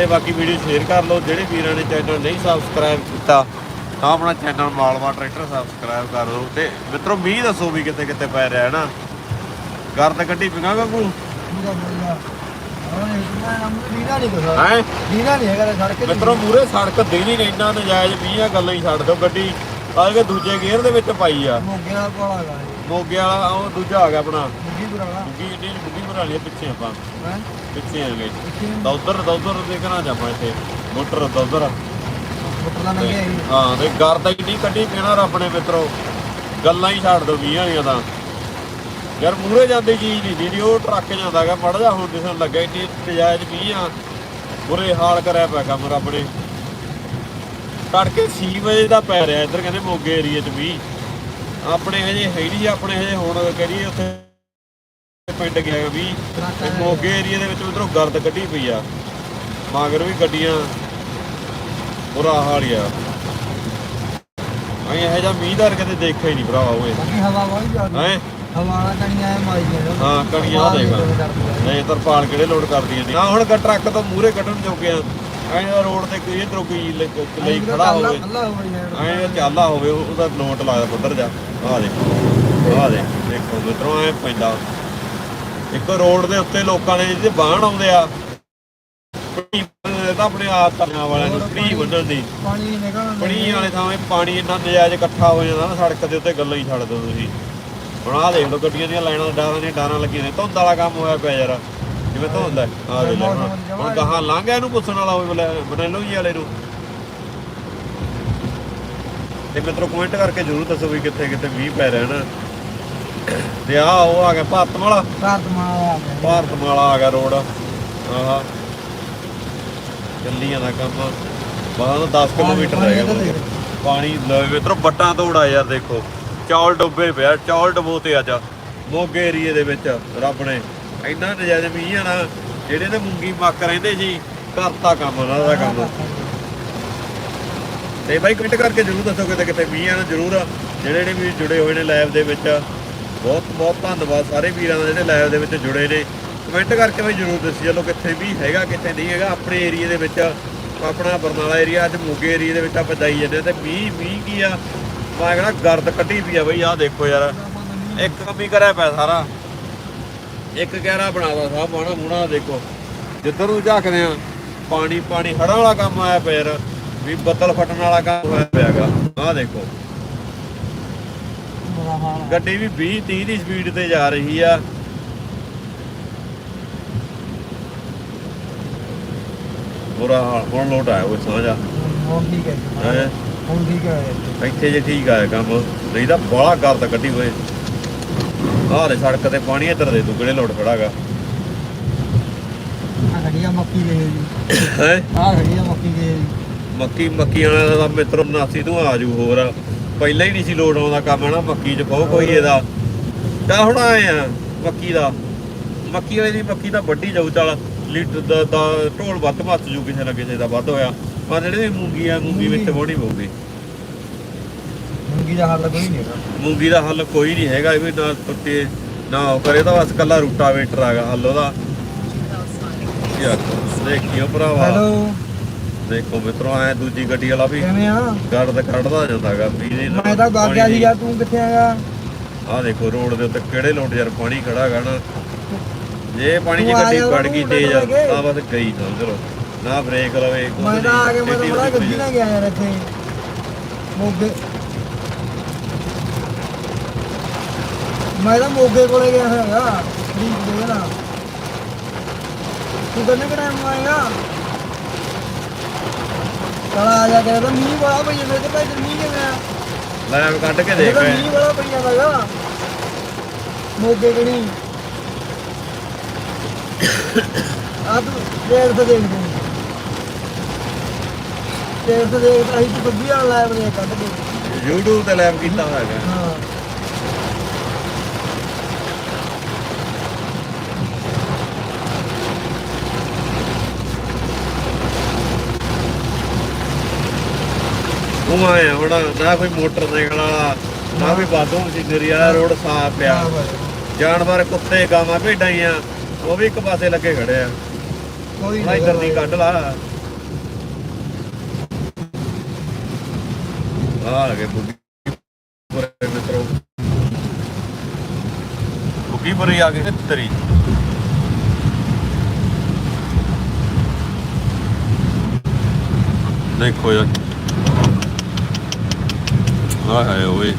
ਤੇ ਬਾਕੀ video share ਕਰ ਲਓ। ਜਿਹੜੇ ਵੀਰਾਂ ਨੇ ਚੈਨਲ ਨਹੀਂ ਸਬਸਕ੍ਰਾਈਬ ਕੀਤਾ, ਤਾਂ ਆਪਣਾ ਚੈਨਲ ਮਾਲਵਾ ਟਰੈਕਟਰ ਸਬਸਕ੍ਰਾਈਬ ਕਰ ਲਓ ਤੇ ਮਿੱਤਰੋ, ਮੀਂਹ ਦੱਸੋ ਵੀ ਕਿਤੇ ਕਿਤੇ ਪੈ ਰਿਹਾ ਹੈ ਨਾ। ਗਰਦ ਕੱਢੀ ਪਿੰਗਾ ਗੱਗੂ? ਹੈ? ਮਿੱਤਰੋ ਮੂਰੇ ਸੜਕ ਦੇਣੀ ਨਹੀਂ, ਇੰਨਾ ਨਜਾਇਜ਼ ਮੀਂਹ ਆ, ਗੱਲਾਂ ਹੀ ਛੱਡ ਦਿਓ ਗੱਡੀ। ਆ ਕੇ ਦੂਜੇ ਗੇਅਰ ਦੇ ਵਿੱਚ ਪਾਈ ਆ। ਮੋਗੇ ਨਾਲ ਕੋਲਾ ਗਾ ਮੋਗੇ ਵਾਲਾ ਉਹ ਦੂਜਾ ਆ ਗਿਆ ਆਪਣਾ। ਪੁਰਾਣਾ। ਬੁੱਗੀ ਗੱਡੀ ਬੁੱਗੀ ਬਣਾ ਲਈ ਪਿੱਛੇ ਆਪਾਂ। ਹੈ? ਪਿੱਛੇ ਆ ਗਏ। ਤਾਂ ਤਾਂ ਉਧਰ ਦੇਖਣਾ ਜਾਪਾ ਇੱਥੇ। ਮੋਟਰ ਤਾਂ ਆਈ ਹਾਂ ਤੇ ਗਰਦਾ ਹੀ ਨਹੀਂ ਕੱਢੀ ਪੀਣਾ ਰੱਬ ਨੇ ਮਿੱਤਰੋ। ਗੱਲਾਂ ਹੀ ਛੱਡ ਦੋ ਵੀਹਾਂ ਦੀਆਂ ਤਾਂ। ਯਾਰ ਮੂਹਰੇ ਜਾਂਦੀ ਚੀਜ਼ ਨਹੀਂ ਦੀਦੀ ਉਹ ਟਰੱਕ ਜਾਂਦਾਗਾ ਮੜ ਜਾ ਹੁਣ ਦਿਸਣ ਲੱਗਾ ਇੰਨੀ ਨਜਾਇਜ਼ ਵੀ ਆ। ਬੁਰੇ ਹਾਲ ਕਰਿਆ ਪਿਆ ਕੰਮ ਰੱਬ ਨੇ। ਤੜਕੇ 6 ਵਜੇ ਦਾ ਪੈ ਰਿਹਾ ਇੱਧਰ ਕਹਿੰਦੇ ਮੋਗੇ ਏਰੀਏ 'ਚ ਵੀ। ਆਪਣੇ ਹਜੇ ਹੈ ਨਹੀਂ ਆਪਣੇ ਹਜੇ ਹੁਣ ਕਰੀਏ ਉੱਥੇ ਪਿੰਡ ਗਿਆ ਵੀ ਤੇ ਮੋਗੇ ਏਰੀਏ ਦੇ ਵਿੱਚ ਉਧਰੋਂ ਗਰਦ ਕੱਢੀ ਪਈ ਆ। ਮਗਰ ਵੀ ਗੱਡੀਆਂ ਬੁਰਾ ਹਾਲ ਆ। ਅਸੀਂ ਇਹੋ ਜਿਹਾ ਮੀਂਹਦਾਰ ਕਦੇ ਦੇਖਿਆ ਹੀ ਨਹੀਂ ਭਰਾਵਾ ਓਏ ਬਾਕੀ ਹਵਾ ਵਾਲੀ ਜਾਂਦੀ ਹੈ? ਹਵਾ ਵਾਲਾ ਕਣੀ ਆਏ ਮਾਰੀ ਜਾਂਦੇ ਹਾਂ ਕਣੀਆਂ ਦੇਖ। ਨਹੀਂ ਤਰਪਾਲ ਕਿਹੜੇ ਲੋਡ ਕਰਦੀਆਂ ਨੇ। ਨਾ ਹੁਣ ਟਰੱਕ ਤੋਂ ਮੂਹਰੇ ਕੱਢਣ ਜੋਗੇ ਆ। ਐਂ ਰੋਡ ਤੇ ਕੋਈ ਇਧਰੋਂ ਕੋਈ ਲ- ਲਈ ਖੜਾ ਹੋਵੇ। ਅੱਲਾ ਹੋ ਜਾਏ ਐਂ ਚਾਲਾ ਹੋਵੇ ਉਹ- ਉਹਦਾ ਨੋਟ ਲਾਇਆ ਉੱਧਰ ਜਾ। ਆ ਦੇ ਆ ਦੇ ਦੇਖੋ ਮਿੱਤਰੋ ਐ ਪੈਂਦਾ। ਇੱਕ ਰੋਡ ਦੇ ਉੱਤੇ ਲੋਕਾਂ ਨੇ ਜਿਹਦੇ ਬਾਹਣ ਆਉਂਦੇ ਆ ਪਣੀ ਤਾਂ ਆਪਣੇ ਆਪ ਤਰਨਾ ਵਾਲਿਆਂ ਨੂੰ ਪਣੀ ਵੱਢਣ ਦੀ। ਪਾਣੀ ਨਿਕਲਣ ਪਣੀ ਵਾਲੇ ਥਾਵੇਂ ਪਾਣੀ ਇੰਨਾ ਨਜਾਇਜ਼ ਇਕੱਠਾ ਹੋ ਜਾਂਦਾ ਨਾ ਸੜਕ ਦੇ ਉੱਤੇ ਗੱਲਾਂ ਹੀ ਛੱਡ ਦਿਓ ਤੁਸੀਂ। ਹੁਣ ਆਹ ਦੇਖ ਲਓ ਗੱਡੀਆਂ ਦੀਆਂ ਲਾਈਨਾਂ ਡਾਰਾਂ ਦੀਆਂ ਡਾਰਾਂ ਲੱਗੀਆਂ ਨੇ ਧੁੰਦ ਵਾਲਾ ਕੰਮ ਹੋਇਆ ਪਿਆ ਯਾਰ। ਜਿਵੇਂ ਧੁੰਦ ਹੈ। ਆਹ ਦੇ ਲੈ ਹੁਣ ਹੁਣ ਗਾਹਾਂ ਲੰਘ ਗਿਆ ਇਹਨੂੰ ਪੁੱਛਣ ਵਾਲਾ ਹੋਵੇ ਬਲੇ ਬਨੇਲੋ ਜੀ ਵਾਲੇ ਨੂੰ। ਤੇ ਮਿੱਤਰੋ ਕਮੈਂਟ ਕਰਕੇ ਜਰੂਰ ਦੱਸੋ ਵੀ ਕਿੱਥੇ ਕਿੱਥੇ ਮੀਂਹ ਪੈ ਰਿਹਾ ਨਾ। ਤੇ ਆ ਉਹ ਆ ਗਿਆ ਭਾਰਤ ਵਾਲਾ ਭਾਰਤ ਮਾਂ ਆ ਗਿਆ। ਭਾਰਤ ਆ ਗਿਆ ਰੋਡ। ਆਹਾ। ਚੱਲੀਆਂ ਦਾ ਕੰਮ ਬਾਹਰ 10 ਕਿਲੋਮੀਟਰ ਰਹਿ ਗਿਆ। ਪਾਣੀ ਲੈ ਮਿੱਤਰੋ ਬੱਟਾਂ ਤੋੜਾ ਯਾਰ ਦੇਖੋ। ਚੌਲ ਡੁੱਬੇ ਪਿਆ ਚੌਲ ਡੁਬੋ ਤੇ ਅੱਜ। ਮੋਗੇ ਏਰੀਏ ਦੇ ਵਿੱਚ ਰੱਬ ਨੇ। ਇੰਨਾ ਨਜਾਇਜ਼ ਮੀਂਹ ਆ ਜਿਹੜੇ ਨੇ ਮੂੰਗੀ ਮੱਕ ਰਹਿੰਦੇ ਸੀ ਕਰਤਾ ਕੰਮ ਉਹਨਾਂ ਦਾ ਕੰਮ। ਤੇ ਬਾਈ ਕਮੈਂਟ ਕਰਕੇ ਜਰੂਰ ਦੱਸੋ ਕਿਤੇ ਕਿਤੇ ਮੀਂਹ ਆਣ ਜਰੂਰ ਜਿਹੜੇ ਜਿਹੜੇ ਵੀ ਜੁੜੇ ਹੋਏ ਨੇ ਲਾਈਵ ਦੇ ਵਿੱਚ, ਬਹੁਤ ਬਹੁਤ ਧੰਨਵਾਦ ਸਾਰੇ ਵੀਰਾਂ ਦਾ ਜਿਹੜੇ ਲਾਈਵ ਦੇ ਵਿੱਚ ਜੁੜੇ ਨੇ। ਕਮੈਂਟ ਕਰਕੇ ਵੀ ਜਰੂਰ ਦੱਸੀ ਚਲੋ ਕਿੱਥੇ ਵੀ ਹੈਗਾ, ਕਿੱਥੇ ਨਹੀਂ ਹੈਗਾ, ਆਪਣੇ ਏਰੀਆ ਦੇ ਵਿੱਚ, ਆਪਣਾ ਬਰਨਾਲਾ ਏਰੀਆ, ਅੱਜ ਮੋਗੇ ਏਰੀਆ ਦੇ ਵਿੱਚ ਆਪਾਂ ਜਾਈ ਜਾਂਦੇ ਹਾਂ ਤੇ ਮੀਂਹ ਮੀਂਹ ਕੀ ਆ? ਮੈਂ ਕਹਿੰਦਾ ਗਰਦ ਕੱਢੀ ਪਈ ਆ ਬਈ, ਆਹ ਦੇਖੋ ਯਾਰ, ਇੱਕ ਕਮੀ ਕਰਿਆ ਪਿਆ ਸਾਰਾ। ਇੱਕ ਕਹਿਰਾ ਬਣਾਦਾ ਸਾਹ ਬਾਣਾ ਮੂਣਾ ਦੇਖੋ। ਜਿੱਧਰ ਨੂੰ ਝਾਕਦੇ ਆ ਪਾਣੀ ਪਾਣੀ ਹੜਾਂ ਵਾਲਾ ਕੰਮ ਆਇਆ ਪਿਆ ਯਾਰ। ਵੀ ਬੱਦਲ ਫਟਣ ਵਾਲਾ ਕੰਮ ਹੋਇਆ ਪਿਆਗਾ ਆਹ ਦੇਖੋ। ਗੱਡੀ ਵੀ 20 30 ਦੀ ਸਪੀਡ ਤੇ ਜਾ ਰਹੀ ਆ। ਬੁਰਾ ਹਾਲ ਹੁਣ ਲੋਟ ਆਇਆ ਉਹ ਸਾਂਝਾ ਹੁਣ ਠੀਕ ਹੈ ਹੁਣ ਠੀਕ ਹੈ। ਇੱਥੇ ਜੇ ਠੀਕ ਆਇਆ ਕੰਮ ਨਹੀਂ ਤਾਂ ਬਾਹਲਾ ਕਰਦਾ ਗੱਡੀ ਹੋਏ। ਆਹ ਦੇ ਸੜਕ ਤੇ ਪਾਣੀ ਇੱਧਰ ਦੇ ਕਿਹੜੇ ਲੋਟ ਖੜਾਗਾ ਆ ਮੱਕੀ ਦੇ। ਜੀ ਹੈ ਆ ਗੱਡੀਆਂ ਮੱਕੀ ਦੇ। ਜੀ ਮੱਕੀ ਮੱਕੀ ਵਾਲਾ ਦਾ ਮਿੱਤਰ ਨਾਸੀ ਤੂੰ ਆਜੂ ਹੋਰ। ਪਹਿਲਾਂ ਹੀ ਨਹੀਂ ਸੀ ਲੋਡ ਆਉਂਦਾ ਕੰਮ ਨਾ ਮੱਕੀ ਚ ਬਹੁ ਕੋਈ ਇਹਦਾ ਤਾਂ ਹੁਣ ਆਏ ਆ ਮੱਕੀ ਦਾ। ਮੱਕੀ ਵਾਲੇ ਦੀ ਮੱਕੀ ਤਾਂ ਵੱਡੀ ਜਾਊ ਚੱਲ। ਲੀਟਰ ਦਾ ਦਾ ਢੋਲ ਵੱਧ ਮੱਚ ਜੂ ਕਿਸੇ ਨਾ ਕਿਸੇ ਦਾ ਵੱਧ ਹੋਇਆ। ਪਰ ਜਿਹੜੇ ਮੂੰਗੀ ਆ ਮੂੰਗੀ ਵਿੱਚ ਬੋੜੀ ਪਊਗੀ। ਮੁੰਗੀ ਦਾ ਹੱਲ ਕੋਈ ਨਹੀਂ ਹੈਗਾ। ਮੂੰਗੀ ਦਾ ਹੱਲ ਕੋਈ ਨਹੀਂ ਹੈਗਾ ਇਹ ਵੀ ਨਾ ਟੁੱਟੇ ਨਾ ਉਹ ਕਰੇ ਤਾਂ ਬਸ ਕੱਲਾ ਰੂਟਾਵੇਟਰ ਆਗਾ ਹੱਲ ਉਹਦਾ। ਯਾਰ ਦੇਖਿਓ ਭਰਾਵਾ। ਹੈਲੋ। ਦੇਖੋ ਮਿੱਤਰੋ ਐ ਦੂਜੀ ਗੱਡੀ ਵਾਲਾ ਵੀ ਕਿਵੇਂ ਆ? ਗਰਦ ਕੱਢਦਾ ਜਾਂਦਾਗਾ ਵੀਰੇ ਮੈਂ ਤਾਂ ਗਾ ਗਿਆ ਸੀਗਾ ਤੂੰ ਕਿੱਥੇ ਆਇਆ ਆਹ ਦੇਖੋ ਰੋਡ ਦੇ ਉੱਤੇ ਕਿਹੜੇ ਲੋਟ ਯਾਰ ਪਾਣੀ ਖੜਾ ਹੈਗਾ ਨਾ। ਜੇ ਪਾਣੀ ਤੂੰ ਆ ਗੱਡੀ ਜਾ ਵੜ ਉਹਨੂੰ ਗਈ ਮੁੰਡੇ ਤੇਜ਼ ਨੂੰ ਲੈ ਕੇ। ਤਾਂ ਬਸ ਗਈ ਸਮਝ ਲਓ ਨਾ ਬ੍ਰੇਕ ਲਵੇ ਕੁਛ ਮੈਂ ਤਾਂ ਆ ਕੇ ਮੈਂ ਤਾਂ ਬੜਾ ਗੱਡੀ ਨਾਲ ਗਿਆ ਯਾਰ ਇੱਥੇ। ਮੋਗੇ ਮੈਂ ਤਾਂ ਮੋਗੇ ਕੋਲੇ ਗਿਆ ਹੈਗਾ ਫਰੀਦ ਦੇ ਨਾ। ਤੂੰ ਕਿੰਨੇ ਕਿ ਟਾਈਮ ਆਏਗਾ ਚਲ ਆ ਜਾ ਕੇ ਤਾਂ ਮੀਂਹ ਬੜਾ ਪਈ ਜਾਂਦਾ ਤੇ ਭਾਈ ਮੀਂਹ ਕਿਵੇਂ ਆ? ਲੈਬ ਕੱਢ ਕੇ ਦੇਖ ਤਾਂ ਮੀਂਹ ਬੜਾ ਪਈ ਜਾਂਦਾ ਹੈਗਾ ਮੋਗੇ ਕਿਹੜੀ? ਆ ਤੂੰ ਦੇਖ ਤੇ ਦੇਖ ਤੂੰ ਦੇਖ ਤੇ ਦੇਖ ਤਾਂ ਅਸੀਂ ਤੂੰ ਬੱਬੀ ਵਾਲਾ ਲਾਈਵ ਦੇ ਕੱਢ ਕੇ। YouTube ਤੇ ਲੈਬ ਕੀਤਾ ਹੋਇਆ ਹੈਗਾ। ਹਾਂ। ਉਹ ਨਾ ਕੋਈ ਮੋਟਰਸਾਈਕਲ ਵਾਲਾ ਨਾ ਕੋਈ ਬਾਦੋਂ ਮਸ਼ੀਨਰੀ ਵਾਲਾ ਰੋਡ ਸਾਫ਼ ਪਿਆ। ਹਾਂ ਬਾਈ। ਜਾਨਵਰ ਕੁੱਤੇ ਗਾਵਾਂ ਭੇਡਾਂ ਹੀ ਆ ਉਹ ਵੀ ਇੱਕ ਪਾਸੇ ਲੱਗੇ ਖੜੇ ਆ। ਕੋਈ ਆ ਇੱਧਰ ਦੀ ਕੱਢ ਲਾ। ਆ ਗਏ ਬੁੱਗੀ ਪੁਰੇ ਮਿੱਤਰੋ। ਬੁੱਗੀ ਪੁਰੇ ਆ ਗਏ ਤਰੀ ਦੇਖੋ ਯਾਰ। ਆ ਹੈ ਓਏ।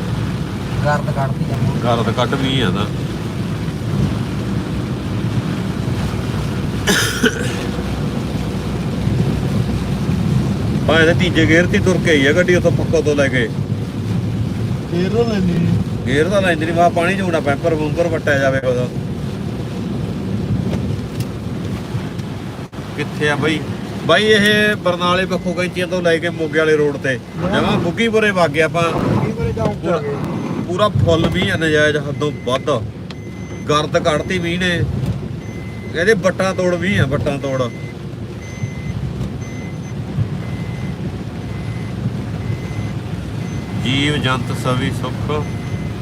ਗਰਦ ਕੱਢਦੀ ਜਾਂਦੀ ਘਰ ਤਾਂ ਕੱਢ ਵੀ ਆ ਨਾ ਭਾਵੇਂ ਤੇ ਤੀਜੇ ਗੇਅਰ ਤੇ ਹੀ ਤੁਰ ਕੇ ਆਈ ਆ ਗੱਡੀ ਉੱਥੋਂ ਪੱਕੋ ਤੋਂ ਲੈ ਕੇ। ਫੇਰ ਉਹ ਲੈਣੀ ਗੇਅਰ ਤਾਂ ਲੈਂਦੀ ਨਹੀਂ ਵਾ ਪਾਣੀ ਚ ਹੋਣਾ ਪੈਂਪਰ ਵੂੰਪਰ ਵੱਟਿਆ ਜਾਵੇ ਉਹਦਾ ਕਿੱਥੇ ਆ ਬਈ? ਬਾਈ ਇਹ ਬਰਨਾਲੇ ਪੱਖੋ ਕੈਂਚੀਆਂ ਤੋਂ ਲੈ ਕੇ ਮੋਗੇ ਵਾਲੇ ਰੋਡ ਤੇ ਜਮਾ ਬੁੱਗੀਪੁਰੇ ਵਗ ਗਏ ਆਪਾਂ। ਪੂਰਾ ਫੁੱਲ ਵੀ ਆ ਨਜਾਇਜ਼ ਹੱਦੋਂ ਵੱਧ। ਗਰਦ ਕੱਢਤੀ ਵੀ ਨੇ। ਇਹਦੇ ਬੱਟਾਂ ਤੋੜ ਵੀ ਆ ਬੱਟਾਂ ਤੋੜ। ਜੀਵ ਜੰਤ ਸਭੀ ਸੁਖ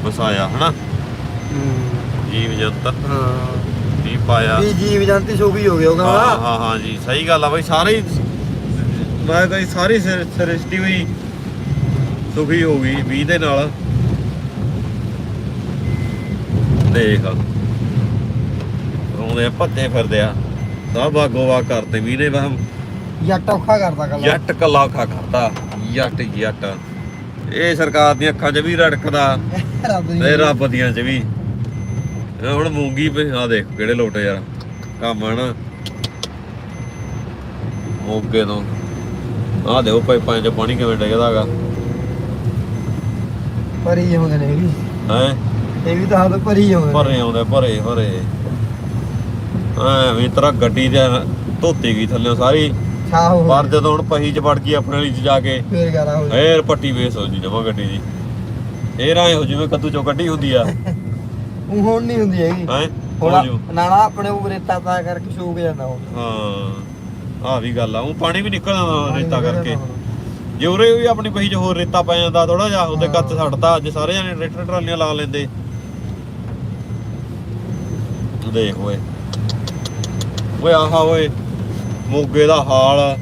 ਵਸਾਇਆ ਹਨਾ? ਜੀਵ ਜੰਤ। ਹਾਂ। ਪਾਇਆ। ਵੀ ਜੀਵ ਜੰਤੀ ਸੋਗੀ ਹੋ ਗਿਆ ਹਾਂ ਉਹਦਾ ਹਾਂ ਹਾਂ ਜੀ ਸਹੀ ਗੱਲ ਆ ਬਈ ਸਾਰੇ ਹੀ ਮੈਂ ਕਹੀ ਸਾਰੀ ਸ੍ਰਿ- ਸ੍ਰਿਸ਼ਟੀ ਵੀ ਸੁਖੀ ਹੋ ਗਈ ਵੀ ਦੇ ਨਾਲ। ਦੇਖ। ਆ ਭੱਜੇ ਫਿਰਦੇ ਆ। ਸਭ ਬਾਗੋ ਵਾ ਕਰਦੇ ਵੀ ਨੇ ਵਹਿਮ ਜੱਟ ਔਖਾ ਕਰਦਾ ਗੱਲ ਜੱਟ ਕੱਲਾ ਖਾ ਕਰਦਾ ਜੱਟ ਜੱਟ। ਇਹ ਸਰਕਾਰ ਦੀਆਂ ਅੱਖਾਂ 'ਚ ਵੀ ਰੜਕਦਾ ਰੱਬ ਦੀ ਤੇ ਰੱਬ ਦੀਆਂ 'ਚ ਵੀ। ਇਹ ਹੁਣ ਮੂੰਗੀ ਪੇ ਆ ਦੇਖ ਕਿਹੜੇ ਲੋਟੇ ਯਾਰ। ਕੰਮ ਆ ਨਾ। ਮੋਗੇ ਤੋਂ। ਆ ਦੇਖੋ ਪਾਈਪਾਂ 'ਚ ਪਾਣੀ ਕਿਵੇਂ ਡਿੱਗਦਾਗਾ ਪਰੀ ਹੁੰਦੇ ਨੇ ਇਹ ਵੀ। ਹੈ? ਇਹ ਵੀ ਤਾਂ ਹੱਦ ਹੁੰਦੇ ਨੇ। ਭਰੇ ਆਉਂਦੇ ਭਰੇ ਭਰੇ। ਐ ਵੀ ਤਰ੍ਹਾਂ ਗੱਡੀ ਤੇ ਧੋਤੀ ਗਈ ਥੱਲੇ ਸਾਰੀ। ਛਾਹ ਹੋ ਪਰ ਜਦੋਂ ਹੁਣ ਪਹੀ 'ਚ ਵੜ ਗਈ ਆਪਣੇ ਵਾਲੀ 'ਚ ਜਾ ਕੇ ਫੇਰ ਗਾਰਾ ਹੋ ਫੇਰ ਪੱਟੀ ਵੇਸ ਹੋ ਜੀ ਜਮਾ ਗੱਡੀ ਦੀ। ਫੇਰ ਐ ਹੋ ਜਿਵੇਂ ਕੱਦੂ ਚੋਂ ਕੱਢੀ ਹੁੰਦੀ ਆ। ਉਹ ਹੁਣ ਨਹੀਂ ਹੁੰਦੀ ਹੈਗੀ। ਹੈ? ਹੋ ਜੂ? ਨਾਲਾ ਆਪਣੇ ਉਹ ਰੇਤਾ ਪਾ ਕਰਕੇ ਸੂਕ ਜਾਂਦਾ ਉਹ ਹਾਂ ਆ ਵੀ ਗੱਲ ਆ। ਉਹ ਪਾਣੀ ਵੀ ਨਿਕਲ ਰੇਤਾ ਕਰਕੇ। ਜੇ ਉਰੇ ਵੀ ਆਪਣੀ ਪਹੀ 'ਚ ਹੋਰ ਰੇਤਾ ਪੈ ਜਾਂਦਾ ਥੋੜਾ ਜਿਹਾ ਉਹਦੇ। ਕੱਤ ਛੱਡਦਾ ਅੱਜ ਸਾਰੇ ਜਣੇ ਟਰੈਕਟਰ ਟਰਾਲੀਆਂ ਲਾ ਲੈਂਦੇ। ਦੇਖ ਓਏ। ਓਏ ਆਹਾ ਓਏ ਮੋਗੇ ਦਾ ਹਾਲ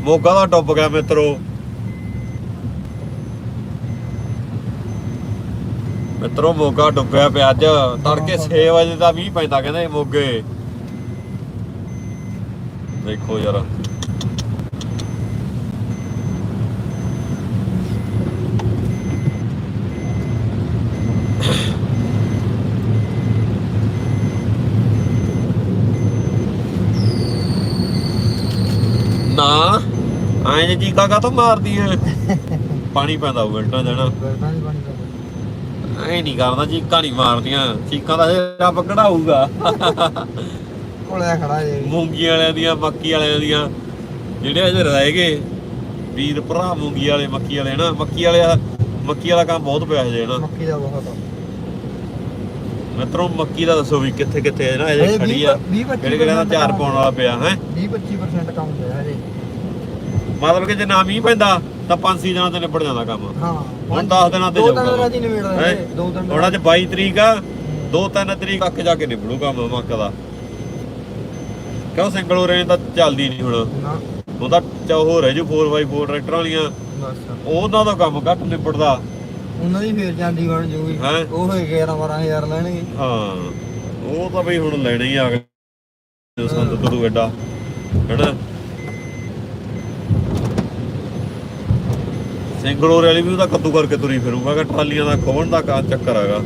ਮੋਗਾ ਦਾ ਡੁੱਬ ਗਿਆ ਮਿੱਤਰੋ। ਮਿੱਤਰੋ ਮੋਗਾ ਡੁੱਬਿਆ ਪਿਆ ਅੱਜ ਤੜਕੇ 6 ਵਜੇ ਦਾ ਮੀਂਹ ਪੈਂਦਾ ਕਹਿੰਦੇ ਮੋਗੇ। ਦੇਖੋ ਯਾਰ। ਨਾ ਐਂ ਜੇ ਚੀਕਾ ਕਾ ਤੋਂ ਮਾਰਦੀ ਐ ਪਾਣੀ ਪੈਂਦਾ ਉਲਟਾ ਜਾਣਾ। ਐ ਨਹੀਂ ਕਰਦਾ ਚੀਕਾਂ ਨਹੀਂ ਮਾਰਦੀਆਂ। ਚੀਕਾਂ ਦਾ ਰੱਬ ਕਢਾਊਗਾ। ਕੋਲੇ ਖੜਾ ਜੇ। ਮੂੰਗੀ ਵਾਲਿਆਂ ਦੀਆਂ ਮੱਕੀ ਵਾਲਿਆਂ ਦੀਆਂ। ਜਿਹੜੇ ਅਜੇ ਰਹਿ ਗਏ ਵੀਰ ਭਰਾ ਮੂੰਗੀ ਵਾਲੇ ਮੱਕੀ ਵਾਲੇ ਨਾ ਮੱਕੀ ਵਾਲੇ ਮੱਕੀ ਵਾਲਾ ਕੰਮ ਬਹੁਤ ਪਿਆ ਜੇ ਨਾ ਮੱਕੀ ਦਾ ਬਹੁਤ ਮਿੱਤਰੋ ਮੱਕੀ ਦਾ ਦੱਸੋ ਵੀ ਕਿੱਥੇ ਕਿੱਥੇ ਹੈ ਨਾ ਅਜੇ ਹਜੇ ਖੜੀ ਆ। ਕਿਹੜੇ ਕਿਹੜੇ ਦਾ ਚਾਰ ਪਾਉਣ ਵਾਲਾ ਪਿਆ ਹੈ? 20 25% ਕੰਮ ਹੋਇਆ ਹਜੇ। ਮਤਲਬ ਕਿ ਜੇ ਨਾ ਮੀਂਹ ਪੈਂਦਾ ਤਾਂ ਪੰਜ ਛੇ ਦਿਨਾਂ ਤੇ ਨਿਬੜ ਜਾਂਦਾ ਕੰਮ। ਹਾਂ ਹੁਣ 10 ਦਿਨਾਂ ਤੇ ਦੋ ਤਿੰਨ ਨਿਬੇੜ ਹੈਂ? ਰਹੇ ਦੋ ਤਿੰਨ ਹੁਣ ਅੱਜ 22 ਤਰੀਕ ਆ ਦੋ ਤਿੰਨ ਤਰੀਕ ਅੱਕ ਜਾ ਕੇ ਨਿਬੜੂ ਕੰਮ ਮੱਕ ਦਾ। ਕਿਉਂ ਸਿੰਗਲ ਹੋ ਰਹੇ ਤਾਂ ਚੱਲਦੀ ਨਹੀਂ ਹੁਣ? ਨਾ। ਉਹਦਾ ਚਾ ਹੋ ਰਹਿ ਜੂ 4x4 ਟਰੈਕਟਰਾਂ ਵਾਲੀਆਂ। ਬਸ। ਉਹਨਾਂ ਦਾ ਕੰਮ ਘੱਟ ਨਿਬੜਦਾ। ਉਹਨਾਂ ਦੀ ਫੇਰ ਜਾਂਦੀ ਬਣ ਜੂਗੀ। ਹੈਂ? ਉਹ ਹੋਏ 11 12000 ਲੈਣਗੇ। ਹਾਂ ਉਹ ਤਾਂ ਬਈ ਹੁਣ ਲੈਣੇ ਹੀ ਆ ਗਏ ਜੋ ਸੰਦ ਕਰੂ ਐਡਾ। ਹੈਨਾ? ਸਿੰਗਲੋਰ ਵਾਲੀ ਵੀ ਉਹਦਾ ਕੱਦੂ ਕਰਕੇ ਤੁਰੀ ਫਿਰੂਗਾ ਕਿ ਟਰਾਲੀਆਂ ਦਾ ਖੋਣ ਦਾ ਕਾ ਚੱਕਰ ਹੈਗਾ।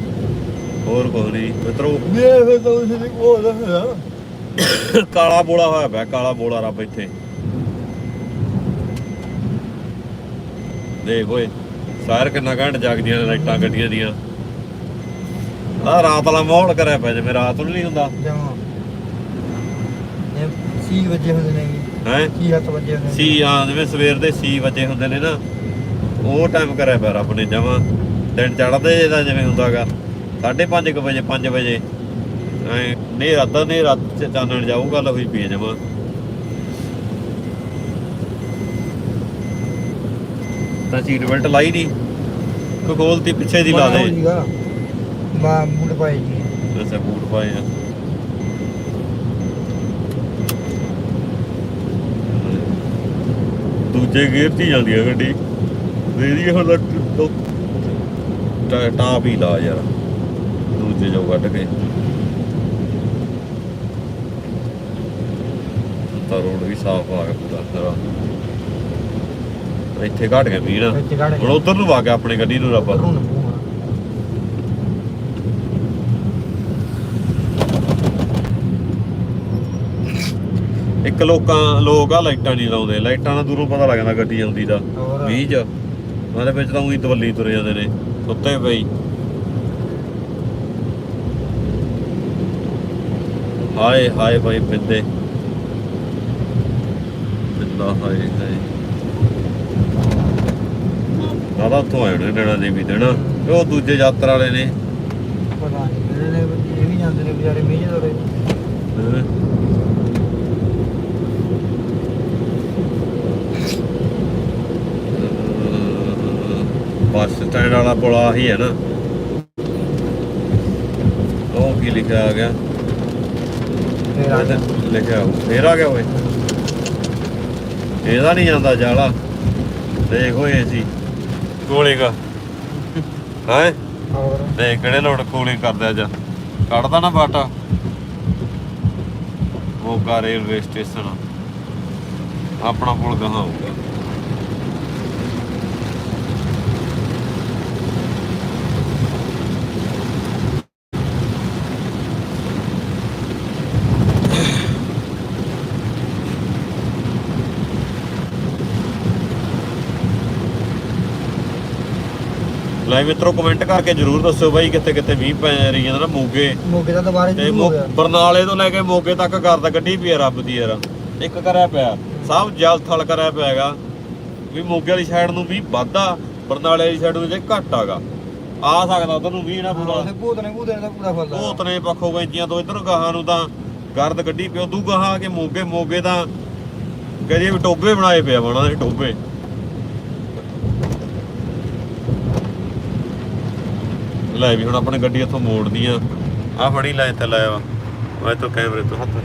ਹੋਰ ਕੁਝ ਨਹੀਂ ਮਿੱਤਰੋ। ਮੇਰੇ ਫੇਰ ਤਾਂ ਉਸੇ ਦੀ ਕੋਲ ਫਿਰ। ਕਾਲਾ ਬੋਲਾ ਹੋਇਆ ਪਿਆ ਕਾਲਾ ਬੋਲਾ ਰੱਬ ਇੱਥੇ। ਦੇਖ ਓਏ ਸਾਰ ਕਿੰਨਾ ਘੰਟ ਜਗਦੀਆਂ ਨੇ ਲਾਈਟਾਂ ਗੱਡੀਆਂ ਦੀਆਂ। ਆ ਰਾਤ ਵਾਲਾ ਮਾਹੌਲ ਕਰਿਆ ਪਿਆ ਜਿਵੇਂ ਰਾਤ ਨੂੰ ਨਹੀਂ ਹੁੰਦਾ। ਜਮਾ ਇਹ ਸੀ ਵਜੇ ਹੁੰਦੇ ਨੇ ਹੈ? ਕੀ ਹੱਥ ਵਜੇ ਹੁੰਦੇ ਸੀ ਆ ਜਿਵੇਂ ਸਵੇਰ ਦੇ 6 ਵਜੇ ਹੁੰਦੇ ਨੇ ਨਾ। ਉਹ ਟਾਈਮ ਕਰਿਆ ਪਿਆ ਰੱਬ ਨੇ ਜਮਾ ਦਿਨ ਚੜ੍ਹਦੇ ਦਾ ਜਿਵੇਂ ਹੁੰਦਾਗਾ। 5:30 ਵਜੇ 5 ਵਜੇ। ਐ ਨੇਰਾ ਤਾਂ ਨੇਰਾ ਚ ਚਾਨਣ ਜਾਊ ਗੱਲ ਹੋਈ ਪਈ ਜਮਾ। ਤਾਂ ਸੀਟ ਬੈਲਟ ਲਾਈ ਨਹੀਂ ਕੋ ਖੋਲਤੀ ਪਿੱਛੇ ਦੀ ਲਾ ਦੇ। ਮਾ ਮੁੰਡ ਪਾਈ ਜੀ ਅੱਛਾ ਬੂਟ ਪਾਏ ਆ। ਦੂਜੇ ਗੇਅਰ 'ਚ ਹੀ ਜਾਂਦੀ ਆ ਗੱਡੀ। ਦੇ ਦੀ ਹੁਣ ਤਾਂ ਟਾ- ਟਾਪ ਹੀ ਲਾ ਯਾਰ ਦੂਜੇ ਜੋ ਕੱਢ ਕੇ। ਤਾਂ ਰੋਡ ਵੀ ਸਾਫ਼ ਆ ਗਿਆ ਪੂਰਾ ਸਾਰਾ ਇੱਥੇ ਘਟ ਗਿਆ ਵੀਰ। ਹੁਣ ਉਧਰ ਨੂੰ ਆ ਗਿਆ ਆਪਣੀ ਗੱਡੀ ਨੂੰ ਰੱਬ। ਇੱਕ ਲੋਕਾਂ ਲੋਕ ਆ ਲਾਈਟਾਂ ਨਹੀਂ ਲਾਉਂਦੇ। ਲਾਈਟਾਂ ਨਾਲ ਦੂਰੋਂ ਪਤਾ ਲੱਗ ਜਾਂਦਾ ਗੱਡੀ ਆਉਂਦੀ ਦਾ। ਹੋਰ। 20 ਚ। ਉਹਦੇ ਵਿੱਚ ਤਾਂ ਉਹੀ ਦਵੱਲੀ ਤੁਰੇ ਜਾਂਦੇ ਨੇ ਸੁੱਤੇ ਪਈ ਹਾਏ ਹਾਏ ਭਾਈ ਪਿੰਦੇ ਪਿੰਦਾ ਹਾਏ ਹਾਏ। ਦਾਦਾ ਉੱਥੋਂ ਆਏ ਨੇ ਨੈਣਾ ਦੇਵੀ ਦੇਣਾ ਉਹ ਦੂਜੇ ਯਾਤਰਾ ਵਾਲੇ ਨੇ। ਪਤਾ ਨਹੀਂ ਇਹ ਵੀ ਜਾਂਦੇ ਨੇ ਵਿਚਾਰੇ ਮੀਂਹ ਦੋਰੇ ਹੈਂ। ਬੱਸ ਸਟੈਂਡ ਵਾਲਾ ਪੁਲ ਆਹੀ ਹੈ ਨਾ। ਉਹ ਕੀ ਲਿਖਿਆ ਆ ਗਿਆ? ਫੇਰ ਆ ਜਾ ਲਿਖਿਆ। ਫੇਰ ਆ ਗਿਆ ਓਏ। ਇਹਦਾ ਨਹੀਂ ਜਾਂਦਾ ਜਾਲਾ। ਦੇਖ ਓਏ ਸੀ ਕੋਲੇਗਾ ਹੈ? ਹੋਰ? ਦੇਖ ਕਿਹੜੇ ਲੋੜ ਕੂਲਿੰਗ ਕਰਦੇ ਅੱਜ। ਕੱਢਦਾ ਨਾ ਬਾਟਾ। Moga railway station. ਆਪਣਾ ਪੁਲ ਗਾਹਾਂ ਹੋਊਗਾ। ਲਾਈਵ ਮਿੱਤਰੋ ਕਮੈਂਟ ਕਰਕੇ ਜਰੂਰ ਦੱਸਿਓ ਬਾਈ ਕਿੱਥੇ ਕਿੱਥੇ ਮੀਂਹ ਪੈ ਰਹੀ ਜਾਂਦਾ ਨਾ ਮੋਗੇ। ਮੋਗੇ ਦਾ ਦੁਬਾਰੇ ਤੇ ਮੋ- ਹੋ ਬਰਨਾਲੇ ਤੋਂ ਲੈ ਕੇ ਮੋਗੇ ਤੱਕ ਕਰਦਾ ਗੱਡੀ ਪਈ ਆ ਰੱਬ ਦੀ ਯਾਰ। ਇੱਕ ਕਰਿਆ ਪਿਆ। ਸਭ ਜਲ ਥਲ ਕਰਿਆ ਪਿਆ ਹੈਗਾ। ਵੀ ਮੋਗੇ ਵਾਲੀ ਸਾਈਡ ਨੂੰ ਵੀ ਵਾਧਾ ਬਰਨਾਲੇ ਵਾਲੀ ਸਾਈਡ ਨੂੰ ਜੇ ਘੱਟ ਆਗਾ। ਆ ਸਕਦਾ ਉਧਰ ਨੂੰ ਵੀ ਨਾ ਪੂਰਾ। ਭੂਤ ਨੇ ਭੂਤ ਨੇ ਤਾਂ ਪੂਰਾ ਫੁੱਲ ਭੂਤ ਨੇ ਪੱਖੋ ਗੈਂਚੀਆਂ ਤੋਂ ਇਧਰ ਗਾਹਾਂ ਨੂੰ ਤਾਂ ਗਰਦ ਗੱਡੀ ਪਿਓ ਦੂ ਗਾਹਾਂ ਕੇ ਮੋਗੇ ਮੋਗੇ ਤਾਂ ਕਹਦੇ ਵੀ ਟੋਬੇ ਬਣਾਏ ਪਿਆ ਬਣਾ ਦੇ ਟੋਬੇ ਲੈ ਵੀ ਹੁਣ ਆਪਣੇ ਗੱਡੀ ਇੱਥੋਂ ਮੋੜਦੀ ਆ। ਆ ਫੜੀ ਲੈ ਇੱਥੇ ਲਾਇਆ ਵਾ ਮੈਂ ਤੋਂ ਕੈਮਰੇ ਤੋਂ ਹੱਥ।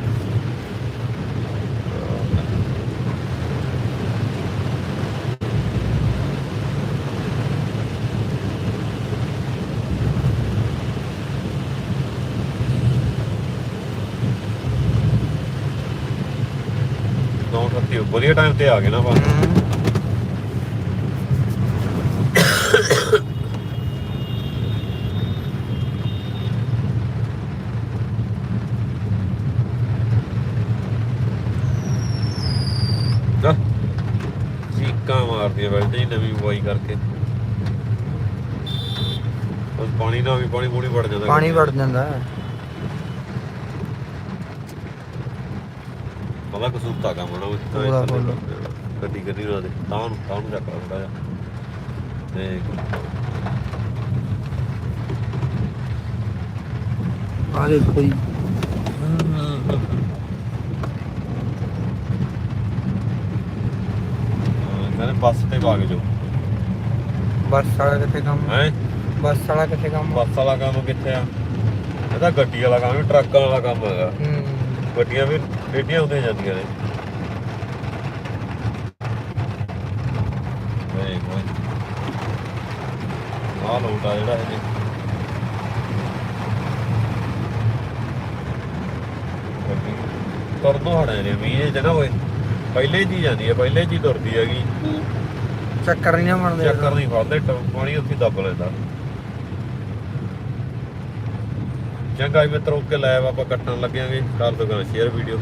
ਵਧੀਆ ਟਾਈਮ ਤੇ ਆ ਗਏ ਨਾ ਬਾ ਜਾ ਵੈਲਟ ਜੀ ਨਵੀਂ ਬੁਆਈ ਕਰਕੇ। ਉਸ ਪਾਣੀ ਨਾਲ ਵੀ ਪਾਣੀ ਪੂਣੀ ਵੜ ਜਾਂਦਾ। ਪਾਣੀ ਵੜ ਜਾਂਦਾ। ਪਤਾ ਕਸੂਤਾ ਕੰਮ ਨਾ ਉਹ ਤਾਂ। ਗੱਡੀ ਗੱਡੀ ਨਾਲ ਦੇ ਤਾਂ ਨੂੰ ਤਾਂ ਨੂੰ ਚੱਕ ਥੋੜਾ ਜਿਹਾ। ਤੇ ਆ ਦੇਖੋ ਜੀ ਹਾਂ, ਕਹਿੰਦੇ ਬੱਸ ਤੇ ਕੇ ਜੋ। ਬੱਸ ਵਾਲਾ ਕਿੱਥੇ ਕੰਮ? ਹੈ? ਬੱਸ ਵਾਲਾ ਕਿੱਥੇ ਕੰਮ? ਬੱਸ ਵਾਲਾ ਕੰਮ ਕਿੱਥੇ ਆ? ਇਹ ਤਾਂ ਗੱਡੀ ਵਾਲਾ ਕੰਮ ਹੈ ਟਰੱਕਾਂ ਵਾਲਾ ਕੰਮ ਹੈਗਾ। ਹੂੰ। ਗੱਡੀਆਂ ਵੀ ਟੇਡੀਆਂ ਹੁੰਦੀਆਂ ਜਾਂਦੀਆਂ ਨੇ। ਵੇ ਕੋਈ ਲੋਟਾ ਜਿਹੜਾ ਇਹ। ਤੁਰਨੋਂ ਹਟੇ ਨੇ ਵੀ ਇਹ ਜਗ੍ਹਾ ਹੋਏ ਪਹਿਲੇ ਜੀ ਜਾਂਦੀ ਹੈ ਪਹਿਲੇ ਜੀ ਤੁਰਦੀ ਹੈਗੀ। ਚੱਕਰ ਨਹੀਂ ਨਾ ਬਣਦੇ ਚੱਕਰ ਨਹੀਂ ਫੜਦੇ ਟ- ਪਾਣੀ ਉੱਥੇ ਦੱਬ ਲੈਂਦਾ। ਚੰਗਾ ਜੀ ਮਿੱਤਰੋ ਕੇ ਲਾਇਆ ਆਪਾਂ ਕੱਟਣ ਲੱਗਿਆਂਗੇ ਕਰ ਦੋ ਸ਼ੇਅਰ ਵੀਡੀਓ